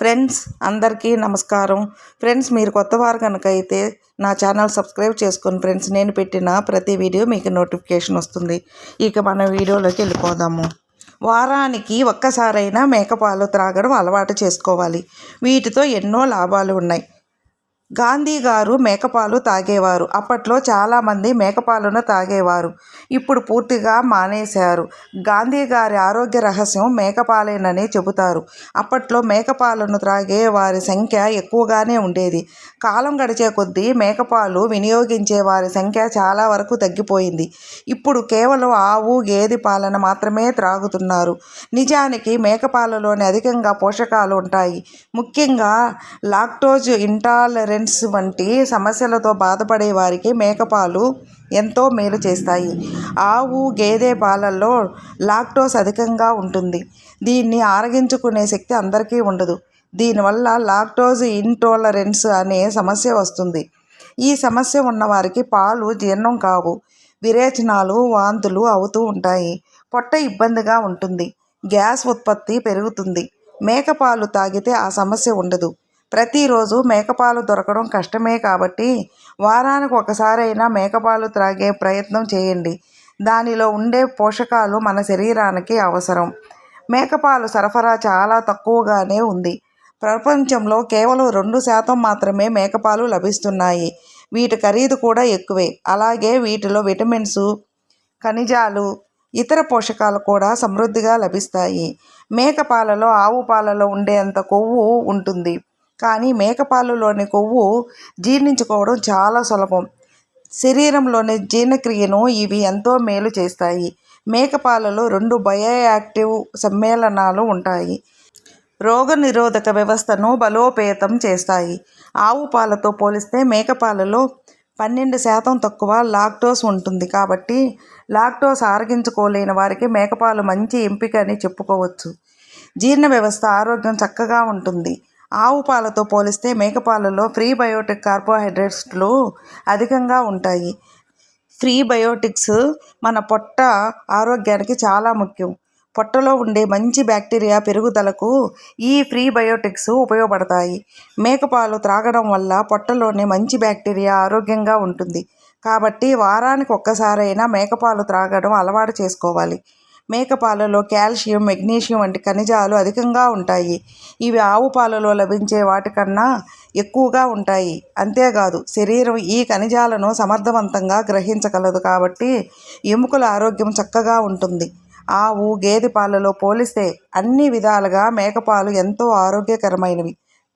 Friends అందరికీ నమస్కారం. Friends మీరు కొత్త వారు కనుక అయితే నా ఛానల్ సబ్స్క్రైబ్ చేసుకొని ఫ్రెండ్స్ నేను పెట్టిన ప్రతి వీడియో మీకు నోటిఫికేషన్ వస్తుంది. ఇక మన వీడియోలోకి వెళ్ళిపోదాము. వారానికి ఒక్కసారైనా మేకపాలు త్రాగడం అలవాటు చేసుకోవాలి. వీటితో ఎన్నో లాభాలు ఉన్నాయి. గాంధీ గారు మేకపాలు తాగేవారు. అప్పట్లో చాలామంది మేకపాలను తాగేవారు. ఇప్పుడు పూర్తిగా మానేశారు. గాంధీ గారి ఆరోగ్య రహస్యం మేకపాలేనని చెబుతారు. అప్పట్లో మేకపాలను త్రాగే వారి సంఖ్య ఎక్కువగానే ఉండేది. కాలం గడిచే కొద్దీ మేకపాలు వినియోగించే వారి సంఖ్య చాలా వరకు తగ్గిపోయింది. ఇప్పుడు కేవలం ఆవు గేదె పాలన మాత్రమే త్రాగుతున్నారు. నిజానికి మేకపాలలోని అధికంగా పోషకాలు ఉంటాయి. ముఖ్యంగా లాక్టోజ్ ఇంటాలరెన్స్ వంటి సమస్యలతో బాధపడే వారికి మేకపాలు ఎంతో మేలు చేస్తాయి. ఆవు గేదె పాలల్లో లాక్టోస్ అధికంగా ఉంటుంది. దీన్ని ఆరగించుకునే శక్తి అందరికీ ఉండదు. దీనివల్ల లాక్టోజ్ ఇంటాలరెన్స్ అనే సమస్య వస్తుంది. ఈ సమస్య ఉన్నవారికి పాలు జీర్ణం కావు. విరేచనాలు వాంతులు అవుతూ ఉంటాయి. పొట్ట ఇబ్బందిగా ఉంటుంది. గ్యాస్ ఉత్పత్తి పెరుగుతుంది. మేకపాలు తాగితే ఆ సమస్య ఉండదు. ప్రతిరోజు మేకపాలు దొరకడం కష్టమే కాబట్టి వారానికి ఒకసారైనా మేకపాలు త్రాగే ప్రయత్నం చేయండి. దానిలో ఉండే పోషకాలు మన శరీరానికి అవసరం. మేకపాలు సరఫరా చాలా తక్కువగానే ఉంది. ప్రపంచంలో కేవలం రెండు శాతం మాత్రమే మేకపాలు లభిస్తున్నాయి. వీటి ఖరీదు కూడా ఎక్కువే. అలాగే వీటిలో విటమిన్స్ ఖనిజాలు ఇతర పోషకాలు కూడా సమృద్ధిగా లభిస్తాయి. మేక పాలలో ఆవు పాలలో ఉండేంత కొవ్వు ఉంటుంది. కానీ మేకపాలులోని కొవ్వు జీర్ణించుకోవడం చాలా సులభం. శరీరంలోని జీర్ణక్రియను ఇవి ఎంతో మేలు చేస్తాయి. మేకపాలలో రెండు బయోయాక్టివ్ సమ్మేళనాలు ఉంటాయి. రోగనిరోధక వ్యవస్థను బలోపేతం చేస్తాయి. ఆవు పాలతో పోలిస్తే మేకపాలలో పన్నెండు శాతం తక్కువ లాక్టోస్ ఉంటుంది కాబట్టి లాక్టోస్ ఆరగించుకోలేని వారికి మేకపాలు మంచి ఎంపిక అని చెప్పుకోవచ్చు. జీర్ణ వ్యవస్థ ఆరోగ్యం చక్కగా ఉంటుంది. ఆవు పాలతో పోలిస్తే మేకపాలలో ఫ్రీ బయోటిక్ కార్బోహైడ్రేట్స్లు అధికంగా ఉంటాయి. ఫ్రీ బయోటిక్స్ మన పొట్ట ఆరోగ్యానికి చాలా ముఖ్యం. పొట్టలో ఉండే మంచి బ్యాక్టీరియా పెరుగుదలకు ఈ ఫ్రీ బయోటిక్స్ ఉపయోగపడతాయి. మేకపాలు త్రాగడం వల్ల పొట్టలోని మంచి బ్యాక్టీరియా ఆరోగ్యంగా ఉంటుంది. కాబట్టి వారానికి ఒక్కసారైనా మేకపాలు త్రాగడం అలవాటు చేసుకోవాలి. మేక పాలలో కాల్షియం మెగ్నీషియం వంటి ఖనిజాలు అధికంగా ఉంటాయి. ఇవి ఆవు పాలలో లభించే వాటికన్నా ఎక్కువగా ఉంటాయి. అంతేకాదు శరీరం ఈ ఖనిజాలను సమర్థవంతంగా గ్రహించగలదు కాబట్టి ఎముకల ఆరోగ్యం చక్కగా ఉంటుంది. ఆవు గేదె పాలలో పోలిస్తే అన్ని విధాలుగా మేకపాలు ఎంతో ఆరోగ్యకరమైనవి.